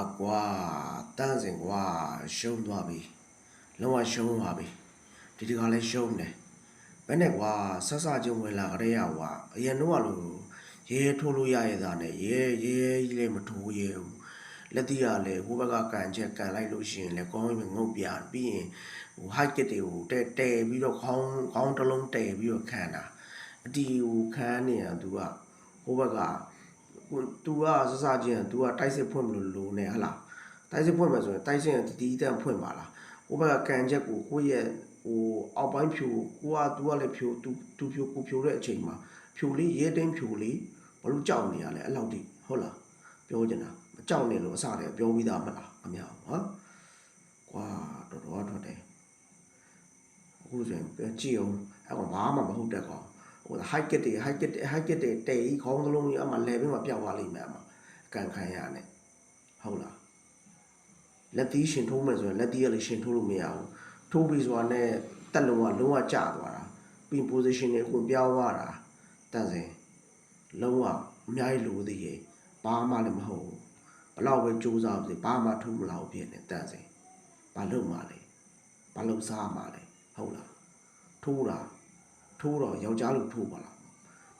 အကွာတန်းစင်ကွာရှုံးသွားပြီလုံးဝရှုံးသွားပြီဒီတခါလဲရှုံးတယ်ဘယ်နဲ့ကွာဆက်စချင်းဝင်လာကြတဲ့ကွာအရင်တော့ကလို့ရဲရဲထိုးလို့ရရတာနဲ့ရဲရဲကြီးလည်းမထိုးရဲဘူးလက်တီးကလည်းဟိုဘက်ကကန်ချက်ကန်လိုက်လို့ရှိရင်လည်းကောင်းရင်ငုတ်ပြပြီးရင်ဟို high kit တွေကိုတဲတဲပြီးတော့ခေါင်းခေါင်းတစ်လုံးတဲပြီးတော့ခံတာအတီဟိုခံနေတာသူကဟိုဘက်က ကို तू ကစစချင်း तू ကတိုက်စစ်ဖွင့်မလို့လိုနေဟလားတိုက်စစ်ဖွင့်မယ်ဆိုရင်တိုက်စစ်ကတတိတန့်ဖွင့်ပါလားဟိုဘက်ကကန်ချက်ကိုကိုယ့်ရဲ့ဟိုအောက်ပိုင်းဖြူကိုက तू ကလည်းဖြူ तू तू ဖြူကိုဖြူတဲ့အချိန်မှာဖြူလေးရဲတင်းဖြူလေးဘာလို့ကြောက်နေရလဲအဲ့လောက်ထိဟုတ်လားပြောချင်တာမကြောက်နေလို့အစတည်းပြောပြီးသားမလားအများဟမ်ကွာတော်တော်ထွက်တယ်အခုဆိုရင်ပြန်ကြည့်အောင်အဲ့ကောင်ဘာမှမဟုတ်တဲ့ကောင် ဟို high kit တွေ high kit high kit တွေတဲကြီးခေါင်းသလုံးကြီးအမှ level မှာပြောက်သွားလိမ့်မယ်အမှအကန်ခံရနဲ့ဟုတ်လားလက်သီးရှင်ထိုးမယ်ဆိုရင်လက်သီးကလည်းရှင်ထိုးလို့မရဘူးထိုးပြီးဆိုတာနဲ့တက်လုံးကလုံးဝကျသွားတာပြီး position တွေအကုန်ပြောင်းသွားတာတန့်စင်လုံးဝအများကြီးလိုသေးရဲ့ဘာမှလည်းမဟုတ်ဘူးဘလောက်ပဲစူးစမ်းပါစေဘာမှထိုးမလာဘူးဖြစ်နေတန့်စင်ဘာလုပ်မှလဲဘာလုပ်စားမှလဲဟုတ်လားထိုးတာ ထိုးတော့ယောက်ျားလို့ထိုးပါလား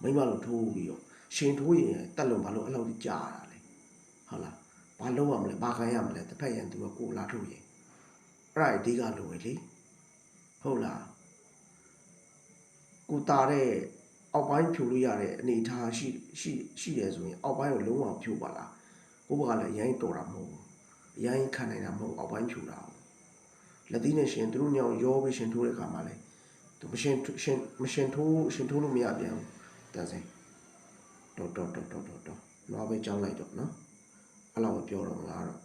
မိန်းမလို့ထိုးပြီးတော့ရှင်ထိုးရင်တက်လုံးဘာလို့အဲ့လောက်ကြီးကြာတာလဲဟုတ်လားဘာလုပ်ရမလဲဘာခံရမလဲတစ်ဖက်ရန်သူကကိုလာထိုးရင်အဲ့ဒါအဓိကလိုပဲလေဟုတ်လားကိုတာတဲ့အောက်ပိုင်းဖြူလို့ရတဲ့အနေအထားရှိရှိရှိတယ်ဆိုရင်အောက်ပိုင်းကိုလုံးဝဖြူပါလားကိုဘကလည်းအရင်တော်တာမဟုတ်ဘူးအရင်ခံနိုင်တာမဟုတ်အောက်ပိုင်းဖြူတာလက်သီးနဲ့ရှင်သူတို့ညောင်ရောပြီးရှင်ထိုးတဲ့ခါမှာလဲ သူမရှင်ရှင်မရှင်ထိုးရှင်ထိုးလို့မရပြန်ဘူးတန်စင်တော်တော်တော်တော်တော်တော်တော့ပဲကြောင်းလိုက်တော့နော်အဲ့လောက်ပဲပြောတော့ငါတော့